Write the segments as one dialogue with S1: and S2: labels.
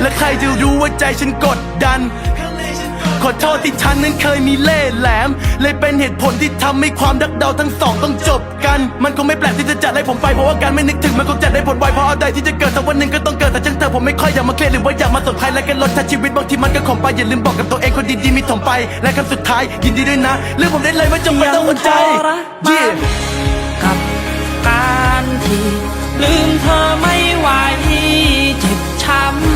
S1: และใครจะรู้ว่าใจฉันกดดัน ขอโทษที่ฉันนั้นเคยมีเล่ห์แหลม เลยเป็นเหตุผลที่ทำให้ความรักเราทั้งสองต้องจบกัน มันคงไม่แปลกที่จะจัดให้ผมไปเพราะว่าการไม่นึกถึงมันคงจัดได้ผลไวเพราะเอาใดที่จะเกิดสักวันหนึ่งก็ต้องเกิดแต่ช่างเธอผมไม่ค่อยอยากมาเครียดหรือว่าอยากมาสนใครและกันลดทัชีวิตบางทีมันก็ขมไปอย่าลืมบอกกับตัวเองคนดีๆมีถมไป และคำสุดท้ายยินดีด้วยนะเรื่องผมได้เลยไม่จำเป็นต้องอดใจ
S2: ยังทรมาน
S1: Yeah
S2: กับการที่ลืมเธอไม่ไหวเจ็บช้ำเจียนตาย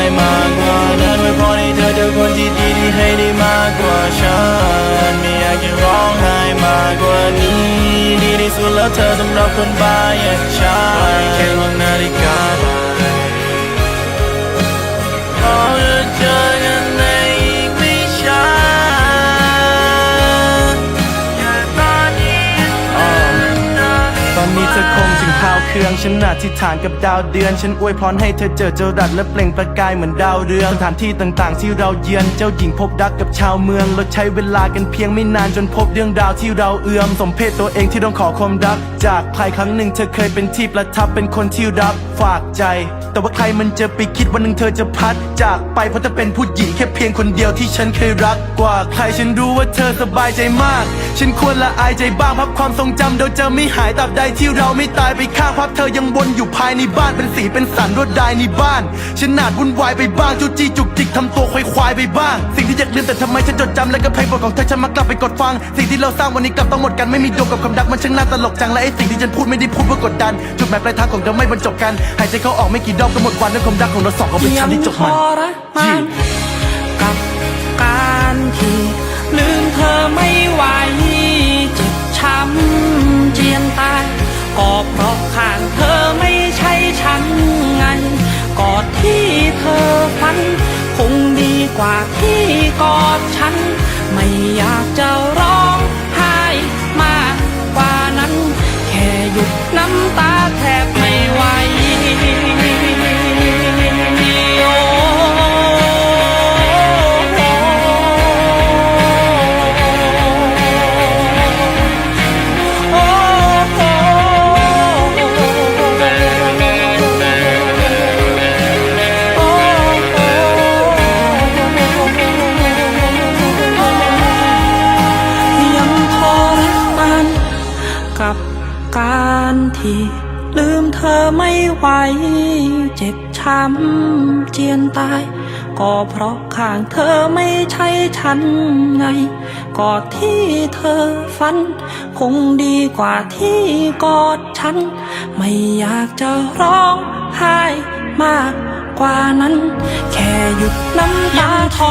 S1: แล้วเธอต้องรับคนบ้าอย่างฉันไม่แค่มองนาฬิกา เครื่องฉันอธิษฐานกับดาวเดือน ฉันอวยพรให้เธอเจอเจรัดและเปล่งประกายเหมือนดาวเรืองสถานที่ต่างๆ ที่เราเยือนเจ้าหญิงพบรักกับชาวเมืองเราใช้เวลากันเพียงไม่นานจนพบเรื่องราวที่เราเอื้อมสมเพศตัวเองที่ต้องขอความรัก จากใครครั้งหนึ่งเธอเคยเป็นที่ประทับเป็นคนที่รับ ฝากใจ แต่ว่าใครมันจะไปคิดวันหนึ่งเธอจะพัด จากไปเพราะเธอเป็นผู้หญิงแค่เพียงคนเดียวที่ฉันเคยรักกว่าใครฉันรู้ว่าเธอสบายใจมาก ฉันควรละอายใจบ้างพับความทรงจำเราจะไม่หายตราบใดที่เราไม่ตายไปข้างพับเธอยังวนอยู่ภายในบ้านเป็นสีเป็นสันรวดลายในบ้าน ฉันหนาดวุ่นวายไปบ้างจูจี้จุกจิกทำตัวควายควายไปบ้าง สิ่งที่อยากลืมแต่ทำไมฉันจดจำและก็เพลงโปรดของเธอฉันมากลับไปกดฟัง สิ่งที่เราสร้างวันนี้กลับต้องหมดกันไม่มีดวงกับคำรักมันช่างน่าตลกจังและไอ้สิ่งที่ฉันพูดไม่ได้พูดเพื่อกดดันจุดหมายปลายทางของเราไม่บรรจบกันหายใจเข้าออกไม่กี่รอบก็หมดวันและความรักของเราสองก็เป็นฉันที่จบมัน
S2: ยังทรมานกับการที่ลืมเธอไม่ไหวเจ็บช้ำเจียนตายก็เพราะข้างเธอไม่ใช่ฉันไงกอดที่เธอฝัน คงดีกว่าที่กอดฉัน ไม่อยากจะร้ ช้ำเจียนตาย ก็เพราะข้างเธอไม่ใช่ฉันไงกอดที่เธอฝัน คงดีกว่าที่กอดฉัน ไม่อยากจะร้องไห้มากกว่านั้น แค่หยุดน้ำตาทอ